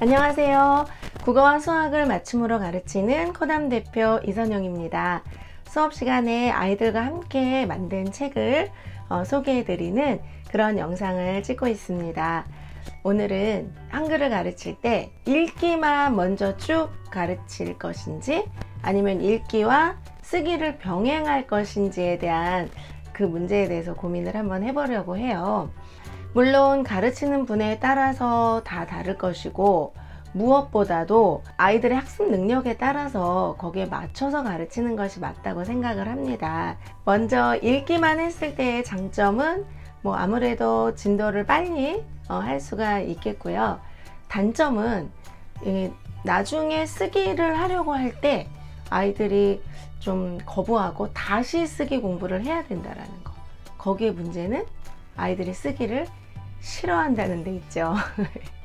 안녕하세요. 국어와 수학을 맞춤으로 가르치는 코담 대표 이선영입니다. 수업 시간에 아이들과 함께 만든 책을 어, 소개해드리는 그런 영상을 찍고 있습니다. 오늘은 한글을 가르칠 때 읽기만 먼저 쭉 가르칠 것인지 아니면 읽기와 쓰기를 병행할 것인지에 대한 그 문제에 대해서 고민을 한번 해보려고 해요. 물론 가르치는 분에 따라서 다 다를 것이고 무엇보다도 아이들의 학습 능력에 따라서 거기에 맞춰서 가르치는 것이 맞다고 생각을 합니다. 먼저 읽기만 했을 때의 장점은 뭐 아무래도 진도를 빨리 어, 할 수가 있겠고요. 단점은 이 나중에 쓰기를 하려고 할 때 아이들이 좀 거부하고 다시 쓰기 공부를 해야 된다라는 거. 거기에 문제는 아이들이 쓰기를 싫어한다는 데 있죠.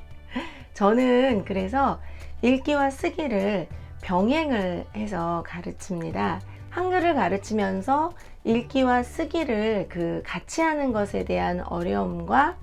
저는 그래서 읽기와 쓰기를 병행을 해서 가르칩니다. 한글을 가르치면서 읽기와 쓰기를 그 같이 하는 것에 대한 어려움과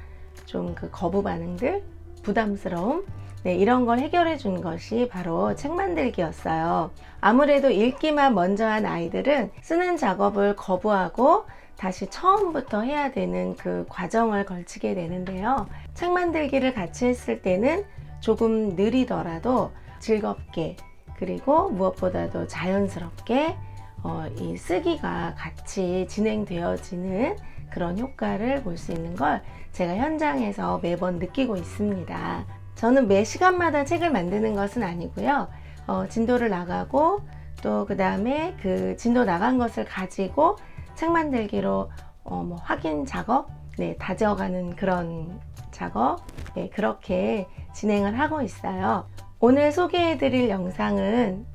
좀 그 거부 반응들, 부담스러움, 네, 이런 걸 해결해 준 것이 바로 책 만들기였어요. 아무래도 읽기만 먼저 한 아이들은 쓰는 작업을 거부하고 다시 처음부터 해야 되는 그 과정을 걸치게 되는데요. 책 만들기를 같이 했을 때는 조금 느리더라도 즐겁게 그리고 무엇보다도 자연스럽게 어, 이 쓰기가 같이 진행되어지는 그런 효과를 볼 수 있는 걸 제가 현장에서 매번 느끼고 있습니다. 저는 매 시간마다 책을 만드는 것은 아니고요. 어, 진도를 나가고 또 그 다음에 그 진도 나간 것을 가지고 책 만들기로 어, 뭐 확인 작업, 네, 다져가는 그런 작업, 네, 그렇게 진행을 하고 있어요. 오늘 소개해드릴 영상은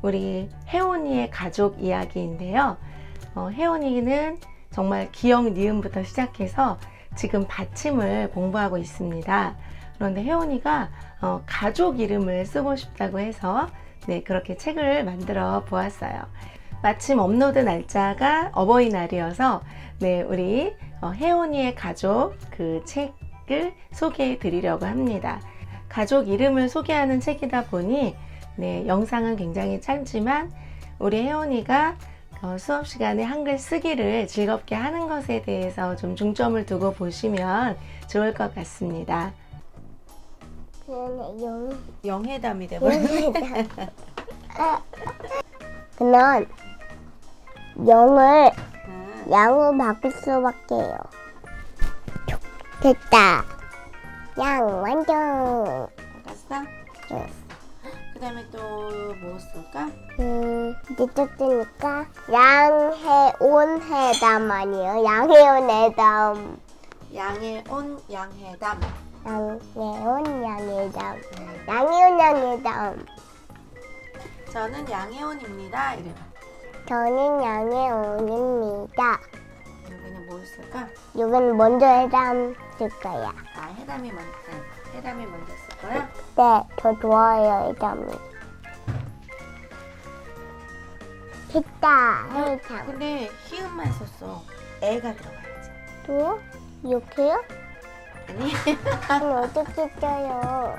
우리 혜원이의 가족 이야기인데요. 어, 혜원이는 정말 기억 니은부터 시작해서 지금 받침을 공부하고 있습니다. 그런데 혜원이가 어, 가족 이름을 쓰고 싶다고 해서 네, 그렇게 책을 만들어 보았어요. 마침 업로드 날짜가 어버이날이어서 네, 우리 어, 혜원이의 가족 그 책을 소개해 드리려고 합니다. 가족 이름을 소개하는 책이다 보니 네, 영상은 굉장히 짧지만 우리 혜원이가 어, 수업 시간에 한글 쓰기를 즐겁게 하는 것에 대해서 좀 중점을 두고 보시면 좋을 것 같습니다. 영해담이 되버렸네. 그럼 0을 양으로 바꿀 수밖에요. 됐다. 양 완전. 알았어? 응. 그 다음에 또 뭐 쓸까? 음, 늦었으니까 양해온 해담 아니에요. 양해온 해담. 양해온 양해담. 양해온 양해담. 양해온 양해담. 저는 양해온입니다. 이래요. 저는 양해온입니다. 여기는 뭐 쓸까? 이건 먼저 해담 쓸 거야. 아 해담이 먼저. 해담이 먼저 쓸 거야? 네, 저 좋아요, 해담이. 됐다, 해담. 근데 희음만 썼어. 애가 들어가야지. 또? 이렇게요? 아니? 그럼 어떻게 써요?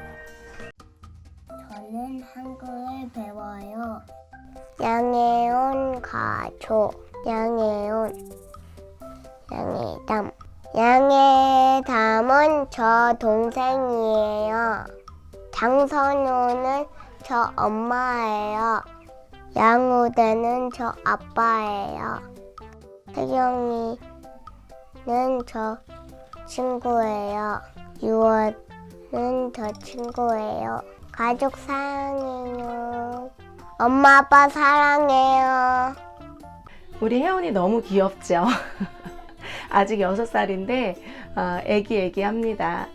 저는 한국을 배워요. 양해온 가족, 양해온, 양해담. 양해담은 저 동생이에요. 장선우는 저 엄마예요. 양우대는 저 아빠예요. 태경이는 저 친구예요. 유월은 저 친구예요. 가족 사랑해요. 엄마 아빠 사랑해요. 우리 혜원이 너무 귀엽죠? 아직 6살인데 어, 애기 애기 합니다.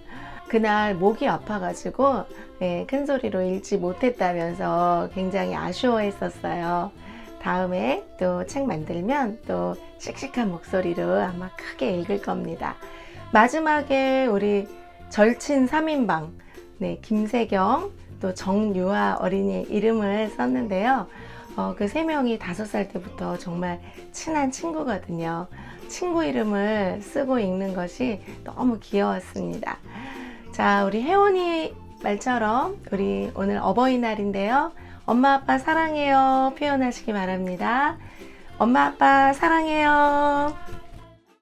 그날 목이 아파가지고 예, 큰 소리로 읽지 못했다면서 굉장히 아쉬워했었어요. 다음에 또 책 만들면 또 씩씩한 목소리로 아마 크게 읽을 겁니다. 마지막에 우리 절친 3인방 네, 김세경 또 정유아 어린이 이름을 썼는데요. 어, 그 세 명이 다섯 살 때부터 정말 친한 친구거든요. 친구 이름을 쓰고 읽는 것이 너무 귀여웠습니다. 자, 우리 혜원이 말처럼 우리 오늘 어버이날인데요. 엄마 아빠 사랑해요 표현하시기 바랍니다. 엄마 아빠 사랑해요.